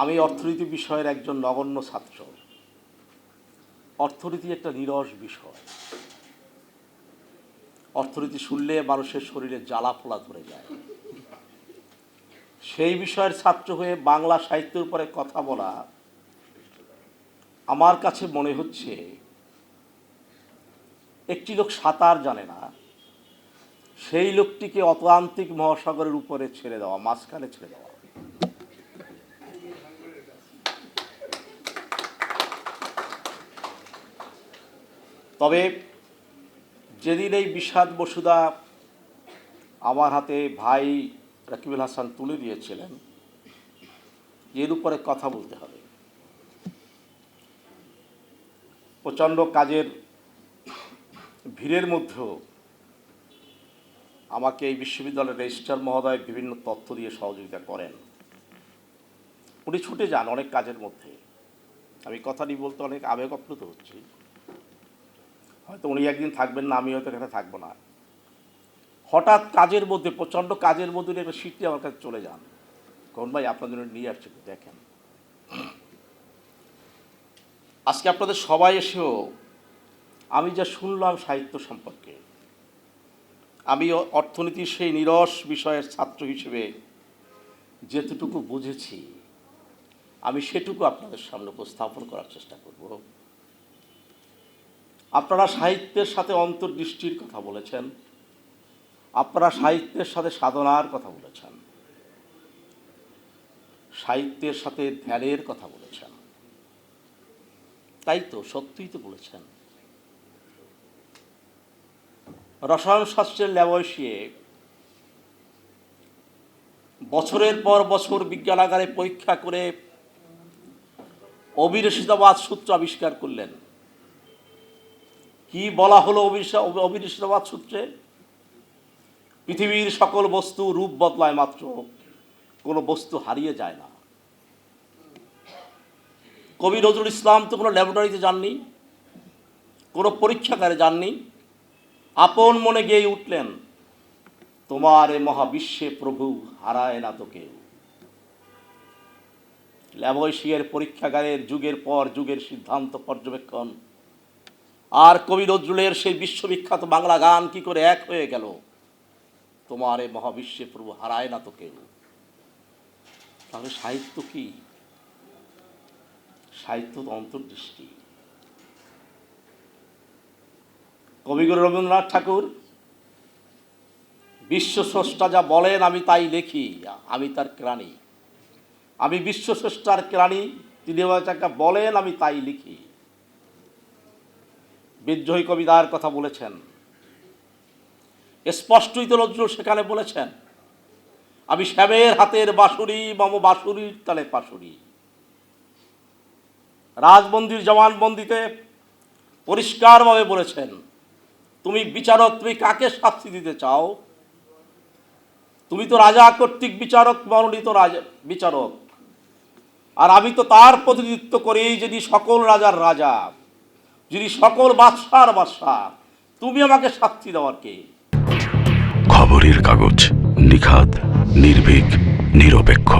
আমি অর্থনীতি বিষয়ের একজন নগণ্য ছাত্র। অর্থনীতি একটা নিরস বিষয়। অর্থনীতি শুনলে মানুষের শরীরে জ্বালা পোলা ধরে যায়। সেই বিষয়ের ছাত্র হয়ে বাংলা সাহিত্যের উপরে কথা বলা আমার কাছে মনে হচ্ছে, একটি লোক সাঁতার জানে না, সেই লোকটিকে অতান্তিক মহাসাগরের উপরে ছেড়ে দেওয়া, মাঝখানে ছেড়ে দেওয়া। তবে যেদিন এই বিষাদ বসুদা আমার হাতে ভাই রাকিবুল হাসান তুলে দিয়েছিলেন, এর উপরে কথা বলতে হবে। প্রচণ্ড কাজের ভিড়ের মধ্যেও আমাকে এই বিশ্ববিদ্যালয়ের রেজিস্ট্রার মহোদয় বিভিন্ন তথ্য দিয়ে সহযোগিতা করেন। উনি ছুটে যান অনেক কাজের মধ্যে। আমি কথাটি বলতে অনেক আবেগ আপ্লুত হচ্ছি। হয়তো উনি একদিন থাকবেন না, আমি হয়তো এখানে থাকব না। হঠাৎ কাজের মধ্যে, প্রচণ্ড কাজের মধ্যে একটা সিটটি আমার কাছে চলে যান। কোন ভাই, আপনার জন্য নিয়ে আসছে দেখেন। আজকে আপনাদের সবাই এসেও আমি যা শুনলাম সাহিত্য সম্পর্কে, আমি অর্থনীতির সেই নিরস বিষয়ের ছাত্র হিসেবে যেতটুকু বুঝেছি, আমি সেটুকু আপনাদের সামনে উপস্থাপন করার চেষ্টা করব। আপনারা সাহিত্যের সাথে অন্তর্দৃষ্টির কথা বলেছেন। আপনারা সাহিত্যের সাথে সাধনার কথা বলেছেন। সাহিত্যের সাথে ধ্যানের কথা বলেছেন। তাই তো, সত্যিই তো বলেছেন। রসায়ন শাস্ত্রের ল্যাবরেটরিয়ে বছরের পর বছর বিজ্ঞানাগারে পরীক্ষা করে অবিরসিতবাদ সূত্র আবিষ্কার করলেন। কি বলা হলো অবিরসিতবাদ সূত্রে? পৃথিবীর সকল বস্তু রূপ বদলায় মাত্র, কোনো বস্তু হারিয়ে যায় না। কবি নজরুল ইসলাম তো কোনো ল্যাবরেটরিতে যাননি, কোনো পরীক্ষাগারে যাননি। আপন মনে গেয়ে উঠলেন, তোমার এ মহাবিশ্বে প্রভু হারায় না তো কেউ। ল্যাবরেটরির পরীক্ষাগারের যুগের পর যুগের সিদ্ধান্ত পর্যবেক্ষণ আর কবি নজরুলের সেই বিশ্ববিখ্যাত বাংলা গান কি করে এক হয়ে গেল? তোমার এ মহাবিশ্বে প্রভু হারায় না তো কেউ। তাহলে সাহিত্য কি? সাহিত্য তো অন্তর্দৃষ্টি। কবিগুরু রবীন্দ্রনাথ ঠাকুর বিশ্ব স্রষ্টা যা বলেন আমি তাই লেখি, আমি তার ক্রাণী আমি বিশ্ব স্রষ্টার ক্রাণী তিনি যা বলেন আমি তাই লিখি। বিদ্রোহী কবিতার কথা বলেছেন। স্পষ্টই তো নজরুল সেখানে বলেছেন, আমি শ্যামের হাতের বাঁশুরি, মম বাঁশুরির তালে পাশুরি। রাজবন্দির জবানবন্দিতে পরিষ্কারভাবে বলেছেন, তুমি বিচারক, তুমি কাকে শাস্তি দিতে চাও? তুমি তো রাজা কর্তৃক বিচারক, মনোনীত রাজা, বিচারক। আর আমি তো তার প্রতিনিধিত্ব করেই যিনি সকল রাজার রাজা। যিনি সকল বাদশার বাদশাহ তুমি আমাকে শাস্তি দেওয়ার কে? খবরের কাগজ নিখাত নির্ভীক নিরপেক্ষ।